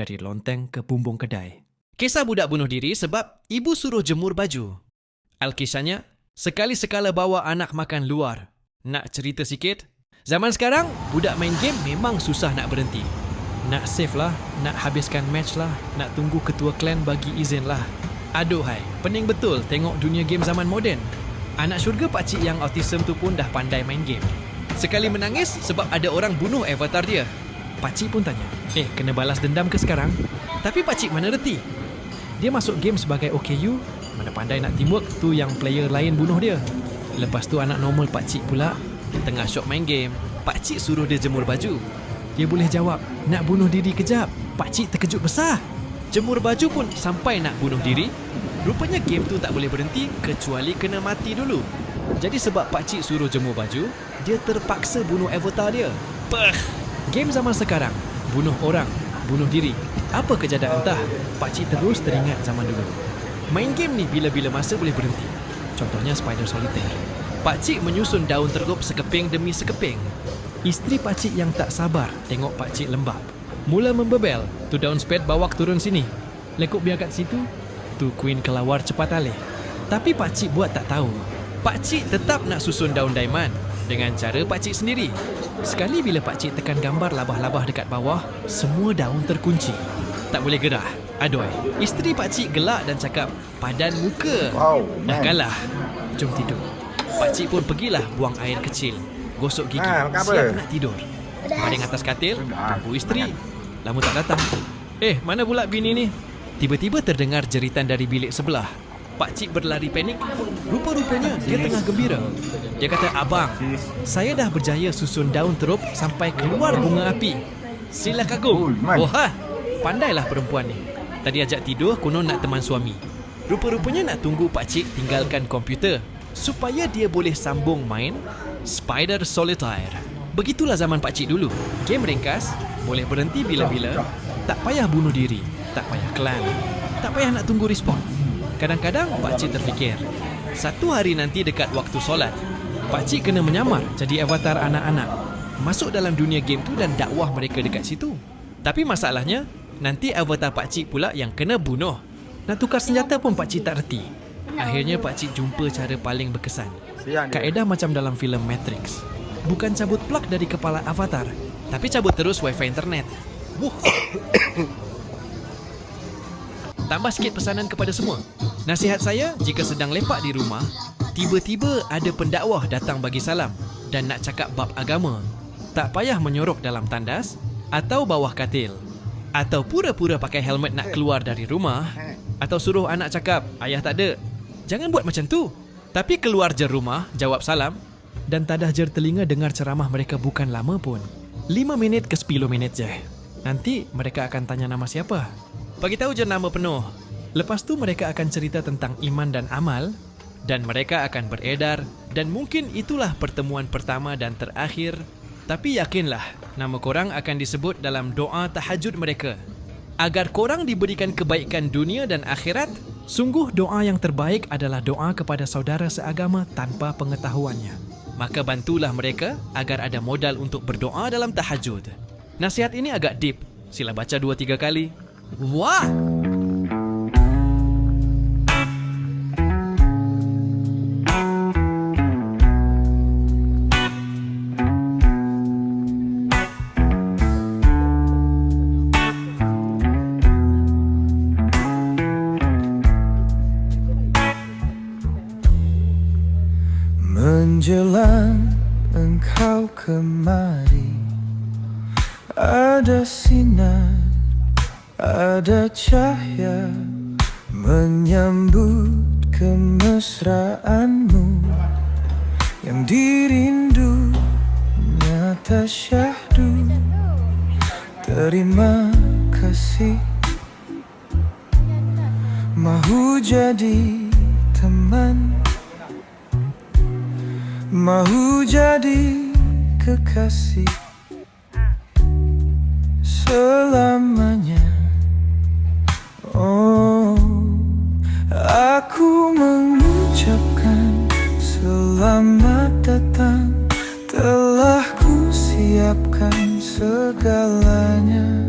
dari lonteng ke bumbung kedai. Kisah budak bunuh diri sebab ibu suruh jemur baju. Alkisahnya, sekali sekala bawa anak makan luar. Nak cerita sikit? Zaman sekarang, budak main game memang susah nak berhenti. Nak save lah, nak habiskan match lah, nak tunggu ketua clan bagi izin lah. Aduhai, pening betul tengok dunia game zaman moden. Anak syurga pakcik yang autism tu pun dah pandai main game. Sekali menangis sebab ada orang bunuh avatar dia. Pakcik pun tanya, eh kena balas dendam ke sekarang? Tapi pakcik mana reti? Dia masuk game sebagai OKU, mana pandai nak teamwork tu yang player lain bunuh dia. Lepas tu anak normal pakcik pula, tengah syok main game, pakcik suruh dia jemur baju. Dia boleh jawab, nak bunuh diri kejap. Pakcik terkejut besar. Jemur baju pun sampai nak bunuh diri. Rupanya game tu tak boleh berhenti kecuali kena mati dulu. Jadi sebab pakcik suruh jemur baju, dia terpaksa bunuh avatar dia. Pah! Game zaman sekarang, bunuh orang, bunuh diri. Apa kejadian entah, pakcik terus teringat zaman dulu. Main game ni bila-bila masa boleh berhenti. Contohnya Spider Solitaire. Pakcik menyusun daun tergup sekeping demi sekeping. Isteri pakcik yang tak sabar tengok pakcik lembab. Mula membebel, tu daun spade bawa turun sini. Lekuk biar kat situ, tu queen kelawar cepat alih. Tapi pakcik buat tak tahu. Pakcik tetap nak susun daun diamond dengan cara pakcik sendiri. Sekali bila pakcik tekan gambar labah-labah dekat bawah, semua daun terkunci. Tak boleh gerah. Aduh, isteri pakcik gelak dan cakap, padan muka. Wow, Dah kalah. Jom tidur. Pakcik pun pergilah buang air kecil. Gosok gigi. Ah, makan apa? siap nak tidur. Baring atas katil, tunggu isteri. Lama tak datang. Eh, mana pula bini ni? Tiba-tiba terdengar jeritan dari bilik sebelah. Pakcik berlari panik. Rupa-rupanya dia tengah gembira. Dia kata, Abang, saya dah berjaya susun daun terup sampai keluar bunga api. Sila kagum. Ui, man. Wah, pandailah perempuan ni. Tadi ajak tidur, konon nak teman suami. Rupa-rupanya nak tunggu pakcik tinggalkan komputer supaya dia boleh sambung main Spider Solitaire. Begitulah zaman pakcik dulu. Game ringkas, boleh berhenti bila-bila, tak payah bunuh diri, tak payah klan, tak payah nak tunggu respawn. Kadang-kadang pakcik terfikir, satu hari nanti dekat waktu solat, pakcik kena menyamar jadi avatar anak-anak. Masuk dalam dunia game tu dan dakwah mereka dekat situ. Tapi masalahnya, nanti avatar pakcik pula yang kena bunuh. Nak tukar senjata pun pakcik tak reti. Akhirnya pakcik jumpa cara paling berkesan. Kaedah macam dalam filem Matrix. Bukan cabut plug dari kepala avatar, tapi cabut terus wifi internet. Wuh. Tambah sikit pesanan kepada semua. Nasihat saya, jika sedang lepak di rumah, tiba-tiba ada pendakwah datang bagi salam dan nak cakap bab agama. Tak payah menyorok dalam tandas atau bawah katil. Atau pura-pura pakai helmet nak keluar dari rumah atau suruh anak cakap, ayah tak ada. Jangan buat macam tu. Tapi keluar je rumah, jawab salam dan tadah jer telinga dengar ceramah mereka bukan lama pun. 5 minit ke 10 minit je. Nanti mereka akan tanya nama siapa. Bagi tahu je nama penuh. Lepas tu mereka akan cerita tentang iman dan amal dan mereka akan beredar dan mungkin itulah pertemuan pertama dan terakhir. Tapi yakinlah, nama korang akan disebut dalam doa tahajud mereka. Agar korang diberikan kebaikan dunia dan akhirat, sungguh doa yang terbaik adalah doa kepada saudara seagama tanpa pengetahuannya. Maka bantulah mereka agar ada modal untuk berdoa dalam tahajud. Nasihat ini agak deep. Sila baca dua tiga kali. Wah! Menjelang engkau kemari Ada sinar, Ada cahaya menyambut kemesraanmu Yang dirindu nyata syahdu. Terima kasih. Mahu jadi teman. Mahu jadi kekasih. Selama ucapkan selamat datang. Telah ku siapkan segalanya.